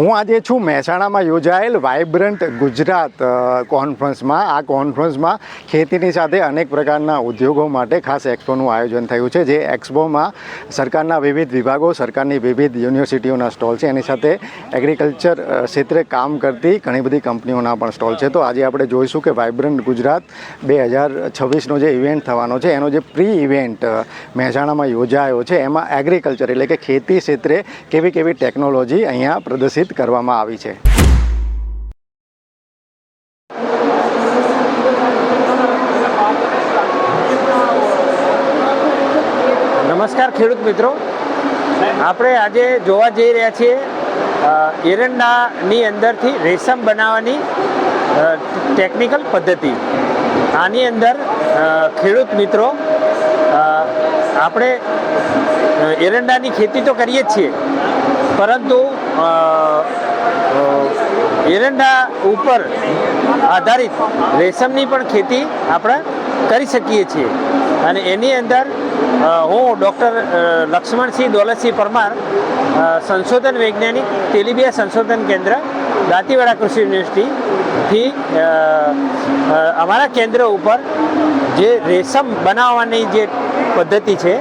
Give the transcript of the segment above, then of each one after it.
હું આજે છું મહેસાણામાં યોજાયેલ વાઇબ્રન્ટ ગુજરાત કોન્ફરન્સમાં આ કોન્ફરન્સમાં ખેતીની સાથે અનેક પ્રકારના ઉદ્યોગો માટે ખાસ એક્સપોનું આયોજન થયું છે, જે એક્સપોમાં સરકારના વિવિધ વિભાગો, સરકારની વિવિધ યુનિવર્સિટીઓના સ્ટોલ છે. એની સાથે એગ્રીકલ્ચર ક્ષેત્રે કામ કરતી ઘણી બધી કંપનીઓના પણ સ્ટોલ છે. તો આજે આપણે જોઈશું કે વાઇબ્રન્ટ ગુજરાત બે હજાર છવ્વીસનો જે ઇવેન્ટ થવાનો છે, એનો જે પ્રી ઇવેન્ટ મહેસાણામાં યોજાયો છે, એમાં એગ્રીકલ્ચર એટલે કે ખેતી ક્ષેત્રે કેવી કેવી ટેકનોલોજી અહીંયા પ્રદર્શિત કરવામાં આવી છે. નમસ્કાર ખેડૂત મિત્રો. આપણે આજે જોવા જઈ રહ્યા છીએ એરંડાની અંદરથી રેશમ બનાવવાની ટેકનિકલ પદ્ધતિ. આની અંદર ખેડૂત મિત્રો આપણે એરંડાની ખેતી તો કરીએ જ છીએ, પરંતુ એરંડા ઉપર આધારિત રેશમની પણ ખેતી આપણે કરી શકીએ છીએ. અને એની અંદર હું ડૉક્ટર લક્ષ્મણસિંહ દોલતસિંહ પરમાર સંશોધન વૈજ્ઞાનિક, તેલીબિયા સંશોધન કેન્દ્ર, દાંતીવાડા કૃષિ યુનિવર્સિટીથી અમારા કેન્દ્ર ઉપર જે રેશમ બનાવવાની જે પદ્ધતિ છે,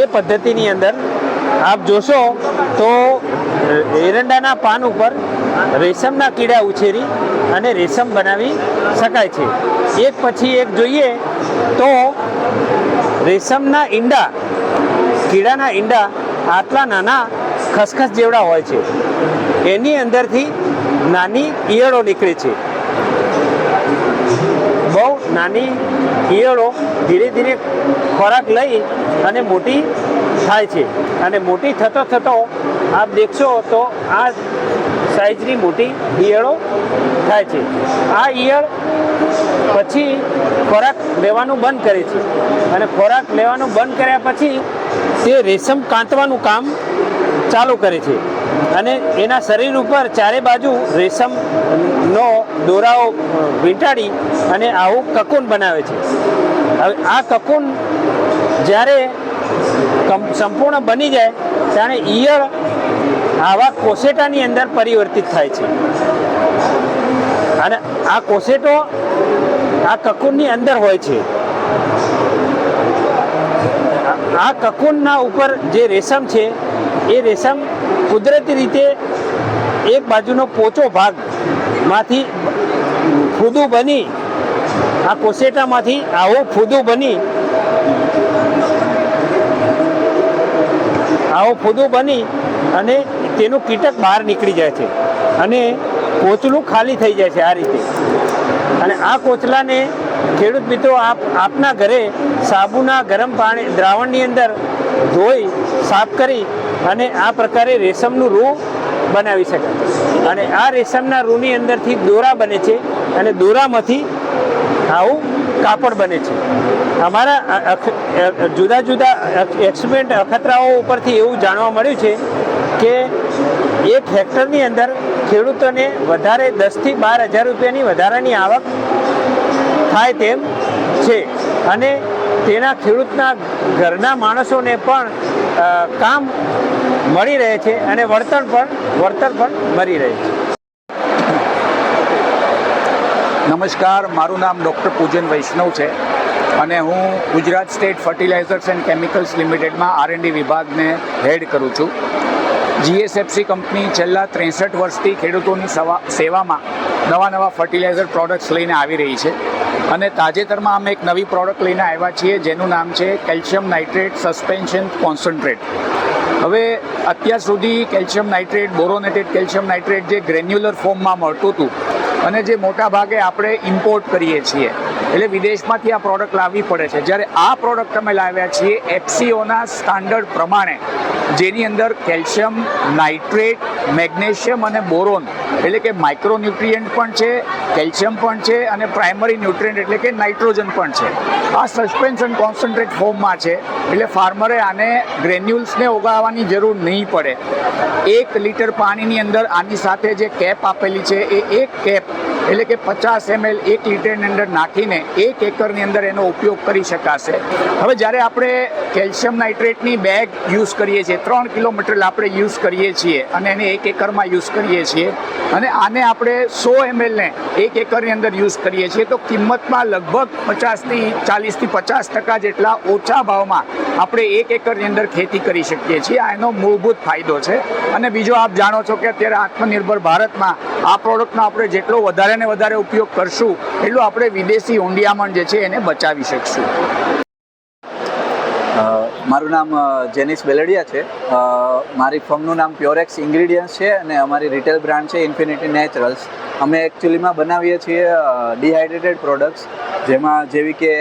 એ પદ્ધતિની અંદર આપ જોશો તો એરંડાના પાન ઉપર રેશમના કીડા ઉછેરી અને રેશમ બનાવી શકાય છે. એક પછી એક જોઈએ તો રેશમના ઈંડા, કીડાના ઈંડા આટલા નાના ખસખસ જેવડા હોય છે. એની અંદરથી નાની ઈયળો નીકળે છે. બહુ નાની ઈયળો ધીરે ધીરે ખોરાક લઈ અને મોટી થાય છે. અને મોટી થતો થતો આપ દેખશો તો આ સાઈઝની મોટી ઈયળો થાય છે. આ ઈયળ પછી ખોરાક લેવાનું બંધ કરે છે. અને ખોરાક લેવાનું બંધ કર્યા પછી તે રેશમ કાંતવાનું કામ ચાલુ કરે છે. અને એના શરીર ઉપર ચારે બાજુ રેશમનો દોરાઓ વીંટાડી અને આવું કકુન બનાવે છે. હવે આ કકુન જ્યારે સંપૂર્ણ બની જાય, ત્યારે ઈયળ આવા કોસેટાની અંદર પરિવર્તિત થાય છે. અને આ કોસેટો આ કકુનની અંદર હોય છે. આ- કકુનના ઉપર જે રેશમ છે, એ રેશમ કુદરતી રીતે એક બાજુનો પોચો ભાગમાંથી ફૂદું બની, આ કોસેટામાંથી આવું ફૂદું બની આવું ફૂદો બની અને તેનું કીટક બહાર નીકળી જાય છે. અને કોચલું ખાલી થઈ જાય છે આ રીતે. અને આ કોચલાને ખેડૂત મિત્રો આપ, આપના ઘરે સાબુના ગરમ પાણી, દ્રાવણની અંદર ધોઈ, સાફ કરી અને આ પ્રકારે રેશમનું રૂ બનાવી શકાય. અને આ રેશમના રૂની અંદરથી દોરા બને છે અને દોરામાંથી આવું કાપડ બને છે. અમારા જુદા જુદા એક્સપેરિમેન્ટ અખતરાઓ ઉપરથી એવું જાણવા મળ્યું છે કે એક હેક્ટરની અંદર ખેડૂતોને વધારે દસથી બાર હજાર રૂપિયાની વધારાની આવક થાય તેમ છે. અને તેના ખેડૂતના ઘરના માણસોને પણ કામ મળી રહે છે અને વળતર પણ વળતર પણ મળી રહે છે. નમસ્કાર, મારું નામ ડૉક્ટર પૂજન વૈષ્ણવ છે. અને હું Gujarat state fertilizers and chemicals લિમિટેડમાં R and D વિભાગને હેડ કરું છું. જીએસએફસી કંપની છેલ્લા ત્રેસઠ વર્ષથી ખેડૂતોની સવા, સેવામાં નવા નવા ફર્ટિલાઇઝર પ્રોડક્ટ્સ લઈને આવી રહી છે. અને તાજેતરમાં અમે એક નવી પ્રોડક્ટ લઈને આવ્યા છીએ, જેનું નામ છે કેલ્શિયમ નાઇટ્રેટ સસ્પેન્શન કોન્સન્ટ્રેટ. હવે અત્યાર સુધી calcium nitrate, boronated calcium nitrate જે ગ્રેન્યુલર ફોર્મમાં મળતું હતું અને જે મોટા ભાગે આપણે ઇમ્પોર્ટ કરીએ છીએ એટલે વિદેશમાંથી આ પ્રોડક્ટ લાવવી પડે છે. જ્યારે આ પ્રોડક્ટ અમે લાવ્યા છીએ એફસીઓના સ્ટાન્ડર્ડ પ્રમાણે, જેની અંદર કેલ્શિયમ, નાઇટ્રેટ, મેગ્નેશિયમ અને બોરોન, એટલે કે માઇક્રોન્યુટ્રિયન્ટ પણ છે, કેલ્શિયમ પણ છે અને પ્રાઇમરી ન્યુટ્રિયન્ટ એટલે કે નાઇટ્રોજન પણ છે. આ સસ્પેન્શન કોન્સન્ટ્રેટ ફોર્મમાં છે, એટલે ફાર્મરે આને ગ્રેન્યુલ્સને ઓગાળવાની જરૂર નહીં પડે. એક લીટર પાણીની અંદર આની સાથે જે કેપ આપેલી છે, એ એક કેપ એટલે કે પચાસ એમએલ એક લીટરની અંદર નાખીને એક એકરની અંદર એનો ઉપયોગ કરી શકાશે. હવે જ્યારે આપણે કેલ્શિયમ નાઇટ્રેટની બેગ યુઝ કરીએ છીએ. ત્રણ કિલો મટીરિયલ આપણે યુઝ કરીએ છીએ અને એને એક એકરમાં યુઝ કરીએ છીએ. અને આને આપણે સો એમએલને એક એકરની અંદર યુઝ કરીએ છીએ. તો કિંમતમાં લગભગ પચાસથી ચાલીસથી પચાસ ટકા જેટલા ઓછા ભાવમાં આપણે એક એકરની અંદર ખેતી કરી શકીએ છીએ. આ એનો મૂળભૂત ફાયદો છે. અને બીજો આપ જાણો છો કે અત્યારે આત્મનિર્ભર ભારતમાં આ પ્રોડક્ટનો આપણે જેટલો વધારે ને વધારે ઉપયોગ કરશું, એટલું આપણે વિદેશી ઊંડિયામણ જે છે એને બચાવી શકશું. મારું નામ જેનિસ બેલડિયા છે. મારી ફર્મનું નામ પ્યોરેક્સ ઇન્ગ્રીડિયન્ટ્સ છે અને અમારી રિટેલ બ્રાન્ડ છે ઇન્ફિનિટી નેચરલ્સ. અમે એકચ્યુઅલીમાં બનાવીએ છીએ ડિહાઇડ્રેટેડ પ્રોડક્ટ્સ જેમાં જેવી કે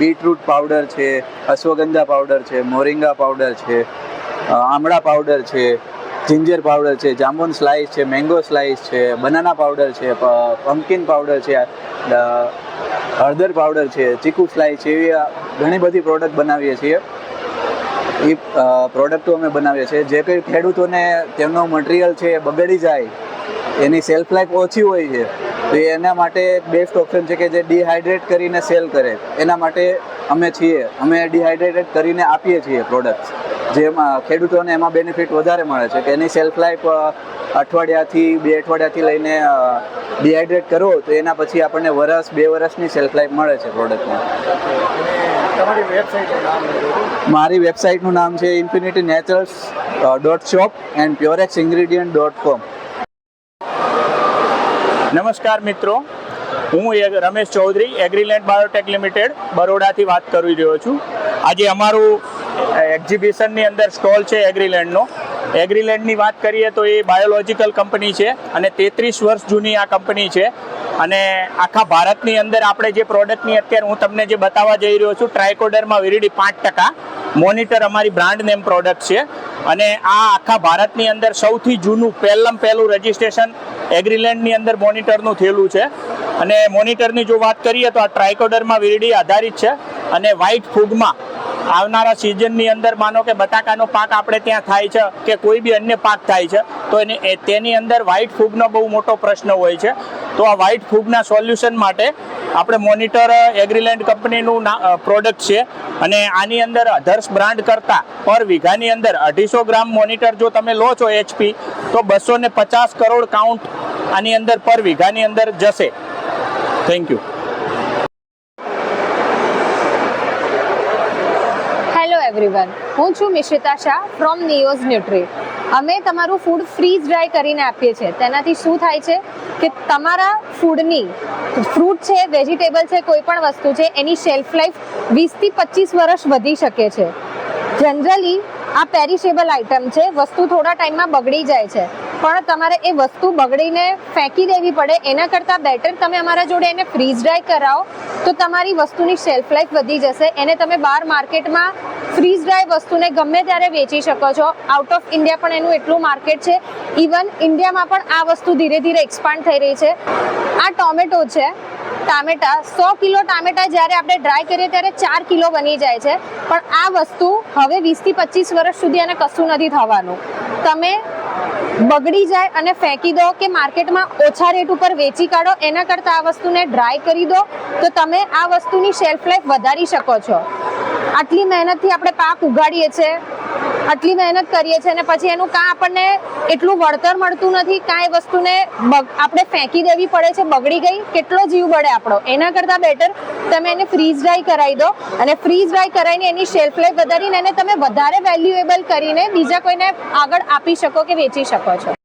બીટરૂટ પાવડર છે, અશ્વગંધા પાવડર છે, મોરિંગા પાવડર છે આમળા પાવડર છે જિંજર પાવડર છે, જાંબુન સ્લાઇસ છે મેંગો સ્લાઇસ છે બનાના પાવડર છે પમ્પકિન પાવડર છે હળદર પાવડર છે, ચીકુ સ્લાઇસ છે, એવી ઘણી બધી પ્રોડક્ટ બનાવીએ છીએ. એ પ્રોડક્ટો અમે બનાવીએ છીએ. જે કંઈ ખેડૂતોને તેમનો મટીરિયલ છે એ બગડી જાય, એની સેલ્ફ લાઈફ ઓછી હોય છે, તો એના માટે બેસ્ટ ઓપ્શન છે કે જે ડિહાઇડ્રેટ કરીને સેલ કરે. એના માટે અમે છીએ. અમે ડિહાઇડ્રેટેડ કરીને આપીએ છીએ પ્રોડક્ટ્સ જેમાં ખેડૂતોને એમાં બેનિફિટ વધારે મળે છે કે એની સેલ્ફ લાઈફ અઠવાડિયાથી બે અઠવાડિયાથી લઈને ડિહાઇડ્રેટ કરો તો એના પછી આપણને વરસ બે વરસની સેલ્ફ લાઈફ મળે છે પ્રોડક્ટમાં મારી વેબસાઇટનું નામ છે infinity naturals dot shop and Purex ingredient dot com નમસ્કાર મિત્રો. હું એ- Ramesh Chaudhary Agriland Biotech Limited બરોડાથી વાત કરી રહ્યો છું. આજે અમારું એક્ઝિબિશનની અંદર સ્ટોલ છે એગ્રીલેન્ડનો એગ્રીલેન્ડની વાત કરીએ તો એ બાયોલોજિકલ કંપની છે અને તેત્રીસ વર્ષ જૂની આ કંપની છે. અને આખા ભારતની અંદર આપણે જે પ્રોડક્ટની અત્યારે હું તમને જે બતાવવા જઈ રહ્યો છું ટ્રાયકોડરમાં વિરીડી પાંચ ટકા. મોનિટર અમારી બ્રાન્ડ નેમ પ્રોડક્ટ છે. અને આ આખા ભારતની અંદર સૌથી જૂનું, પહેલમ પહેલું રજિસ્ટ્રેશન એગ્રીલેન્ડની અંદર મોનિટરનું થયેલું છે. અને મોનિટરની જો વાત કરીએ તો આ ટ્રાયકોડરમાં વીરડી આધારિત છે. અને વ્હાઇટ ફૂગમાં આવનારા સિઝનની અંદર માનો કે બટાકાનો પાક આપણે ત્યાં થાય છે કે કોઈ બી અન્ય પાક થાય છે, તો એને તેની અંદર વ્હાઇટ ફૂગનો બહુ મોટો પ્રશ્ન હોય છે. તો આ વ્હાઇટ ફૂગના સોલ્યુશન માટે આપણે મોનિટર એગ્રીલેન્ડ કંપનીનું પ્રોડક્ટ છે અને આની અંદર અધર્સ બ્રાન્ડ કરતાં પર વીઘાની અંદર અઢીસો ગ્રામ મોનિટર જો તમે લો છો એચપી તો બસો પચાસ કરોડ કાઉન્ટ આની અંદર પર વીઘાની અંદર જશે. થેન્ક યુ એવરીવન હું છું Mishrita Shah from Neos Nutri અમે તમારું ફૂડ ફ્રીઝ ડ્રાય કરીને આપીએ છીએ. તેનાથી શું થાય છે કે તમારા ફૂડની ફ્રૂટ છે વેજીટેબલ છે, કોઈ પણ વસ્તુ છે, એની શેલ્ફ લાઈફ વીસથી પચીસ વર્ષ વધી શકે છે. જનરલી આ પેરિશેબલ આઇટમ છે, વસ્તુ થોડા ટાઈમમાં બગડી જાય છે. પણ તમારે એ વસ્તુ બગડીને ફેંકી દેવી પડે, એના કરતાં બેટર તમે અમારા જોડે એને ફ્રીઝ ડ્રાય કરાવો, તો તમારી વસ્તુની શેલ્ફ લાઈફ વધી જશે. એને તમે બહાર માર્કેટમાં ફ્રીઝ ડ્રાય વસ્તુને ગમે ત્યારે વેચી શકો છો. આઉટ ઓફ ઇન્ડિયા પણ એનું એટલું માર્કેટ છે. ઇવન ઇન્ડિયામાં પણ આ વસ્તુ ધીરે ધીરે એક્સપાન્ડ થઈ રહી છે. આ ટોમેટો છે, ટામેટા. સો કિલો ટામેટા જ્યારે આપણે ડ્રાય કરીએ ત્યારે ચાર કિલો બની જાય છે. પણ આ વસ્તુ હવે વીસથી પચીસ વર્ષ સુધી એને કશું નથી થવાનું. તમે બગડી જાય અને ફેંકી દો કે માર્કેટમાં ઓછા રેટ ઉપર વેચી કાઢો, એના કરતાં આ વસ્તુને ડ્રાય કરી દો, તો તમે આ વસ્તુની શેલ્ફ લાઈફ વધારી શકો છો. આટલી મહેનતથી આપણે પાક ઉગાડીએ છીએ આટલી મહેનત કરીએ છીએ અને પછી એનું કાં આપણને એટલું વળતર મળતું નથી, કાં એ વસ્તુને આપણે ફેંકી દેવી પડે છે, બગડી ગઈ, કેટલો જીવ બળે આપણો. એના કરતાં બેટર તમે એને ફ્રીઝ ડ્રાય કરાવી દો અને ફ્રીઝ ડ્રાય કરાવીને એની શેલ્ફ લાઈફ વધારીને એને તમે વધારે વેલ્યુએબલ કરીને બીજા કોઈને આગળ આપી શકો કે વેચી શકો છો.